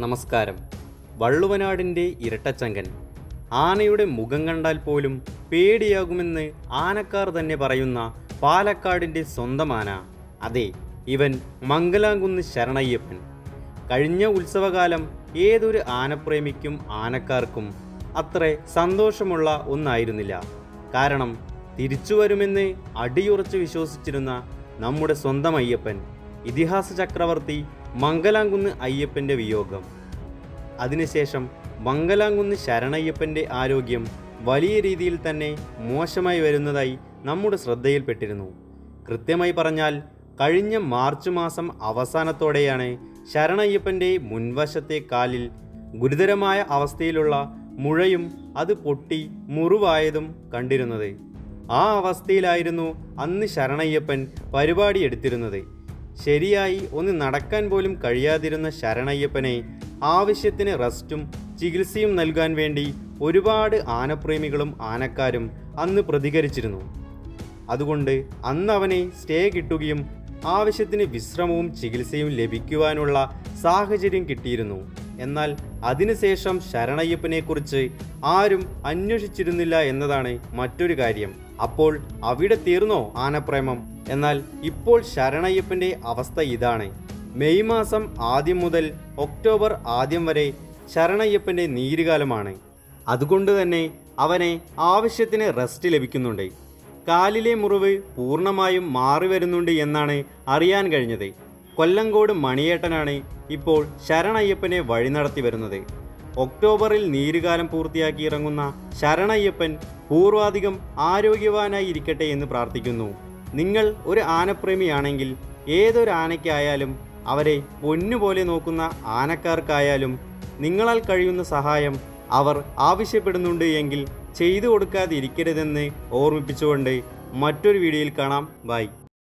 നമസ്കാരം. വള്ളുവനാടിന്റെ ഇരട്ടച്ചങ്കൻ. ആനയുടെ മുഖം കണ്ടാൽ പോലും പേടിയാകുമെന്ന് ആനക്കാർ തന്നെ പറയുന്ന പാലക്കാടിന്റെ സ്വന്തം ആന. അതെ ഇവൻ മംഗലാംകുന്ന് ശരണയ്യപ്പൻ. കഴിഞ്ഞ ഉത്സവകാലം ഏതൊരു ആനപ്രേമിക്കും ആനക്കാർക്കും അത്ര സന്തോഷമുള്ള ഒന്നായിരുന്നില്ല. കാരണം തിരിച്ചു വരുമെന്ന് അടിയുറച്ച് വിശ്വസിച്ചിരുന്ന നമ്മുടെ സ്വന്തം അയ്യപ്പൻ ഇതിഹാസ ചക്രവർത്തി മംഗലാംകുന്ന് അയ്യപ്പന്റെ വിയോഗം. അതിനുശേഷം മംഗലാംകുന്ന് ശരണയ്യപ്പന്റെ ആരോഗ്യം വലിയ രീതിയിൽ തന്നെ മോശമായി വരുന്നതായി നമ്മുടെ ശ്രദ്ധയിൽപ്പെട്ടിരുന്നു. കൃത്യമായി പറഞ്ഞാൽ കഴിഞ്ഞ മാർച്ച് മാസം അവസാനത്തോടെയാണ് ശരണയ്യപ്പന്റെ മുൻവശത്തെ കാലിൽ ഗുരുതരമായ അവസ്ഥയിലുള്ള മുഴയും അത് പൊട്ടി മുറിവായതും കണ്ടിരുന്നത്. ആ അവസ്ഥയിലായിരുന്നു അന്ന് ശരണയ്യപ്പൻ പരിപാടി എടുത്തിരുന്നത്. ശരിയായി ഒന്ന് നടക്കാൻ പോലും കഴിയാതിരുന്ന ശരണയ്യപ്പനെ ആവശ്യത്തിന് റെസ്റ്റും ചികിത്സയും നൽകാൻ വേണ്ടി ഒരുപാട് ആനപ്രേമികളും ആനക്കാരും അന്ന് പ്രതികരിച്ചിരുന്നു. അതുകൊണ്ട് അന്ന് അവനെ സ്റ്റേ കിട്ടുകയും ആവശ്യത്തിന് വിശ്രമവും ചികിത്സയും ലഭിക്കുവാനുള്ള സാഹചര്യം കിട്ടിയിരുന്നു. എന്നാൽ അതിനുശേഷം ശരണയ്യപ്പനെക്കുറിച്ച് ആരും അന്വേഷിച്ചിരുന്നില്ല എന്നതാണ് മറ്റൊരു കാര്യം. അപ്പോൾ അവിടെ തീർന്നോ ആനപ്രേമം? എന്നാൽ ഇപ്പോൾ ശരണയ്യപ്പന്റെ അവസ്ഥ ഇതാണ്. മെയ് മാസം ആദ്യം മുതൽ ഒക്ടോബർ ആദ്യം വരെ ശരണയ്യപ്പന്റെ നീരുകാലമാണ്. അതുകൊണ്ട് തന്നെ അവനെ ആവശ്യത്തിന് റെസ്റ്റ് ലഭിക്കുന്നുണ്ട്. കാലിലെ മുറിവ് പൂർണമായും മാറി വരുന്നുണ്ട് എന്നാണ് അറിയാൻ കഴിഞ്ഞത്. കൊല്ലങ്കോട് മണിയേട്ടനാണ് ഇപ്പോൾ ശരണയ്യപ്പനെ വഴി നടത്തി വരുന്നത്. ഒക്ടോബറിൽ നീരുകാലം പൂർത്തിയാക്കി ഇറങ്ങുന്ന ശരണയ്യപ്പൻ പൂർവാധികം ആരോഗ്യവാനായി ഇരിക്കട്ടെ എന്ന് പ്രാർത്ഥിക്കുന്നു. നിങ്ങൾ ഒരു ആനപ്രേമിയാണെങ്കിൽ ഏതൊരു ആനയ്ക്കായാലും അവരെ പൊന്നുപോലെ നോക്കുന്ന ആനക്കാർക്കായാലും നിങ്ങളാൽ കഴിയുന്ന സഹായം അവർ ആവശ്യപ്പെടുന്നുണ്ട് എങ്കിൽ ചെയ്തു കൊടുക്കാതിരിക്കരുതെന്ന് ഓർമ്മിപ്പിച്ചുകൊണ്ട് മറ്റൊരു വീഡിയോയിൽ കാണാം. ബൈ.